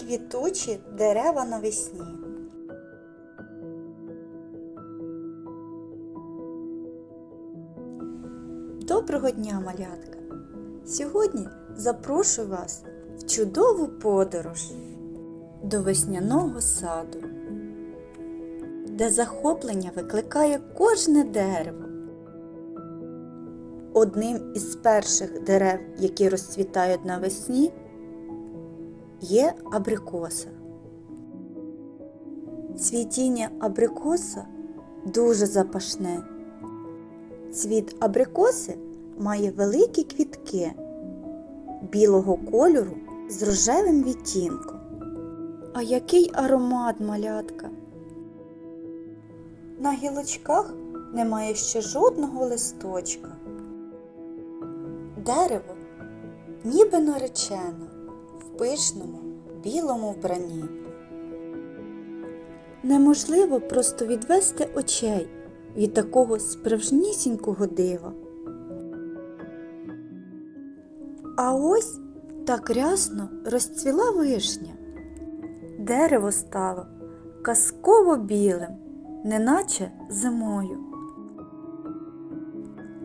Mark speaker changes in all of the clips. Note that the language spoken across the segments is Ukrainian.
Speaker 1: квітучі дерева навесні. Доброго дня, малятка! Сьогодні запрошую вас в чудову подорож до весняного саду, де захоплення викликає кожне дерево. Одним із перших дерев, які розцвітають навесні, є абрикоса. Цвітіння абрикоса дуже запашне. Цвіт абрикоси має великі квітки білого кольору з рожевим відтінком. А який аромат малятка! На гілочках немає ще жодного листочка. Дерево ніби наречено пишному білому вбранні. Неможливо просто відвести очей від такого справжнісінького дива. А ось так рясно розцвіла вишня. Дерево стало казково білим, неначе зимою.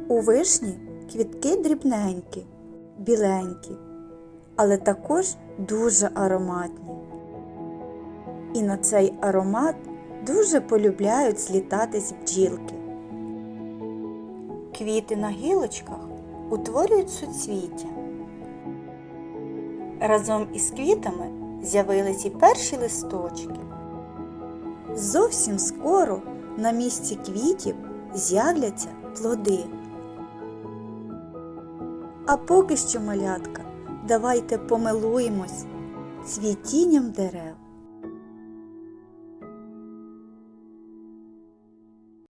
Speaker 1: У вишні квітки дрібненькі, біленькі, також дуже ароматні. І на цей аромат дуже полюбляють злітатись бджілки. Квіти на гілочках утворюють суцвіття. Разом із квітами з'явились і перші листочки. Зовсім скоро на місці квітів з'являться плоди. А поки що, малятка, давайте помилуємось цвітінням дерев.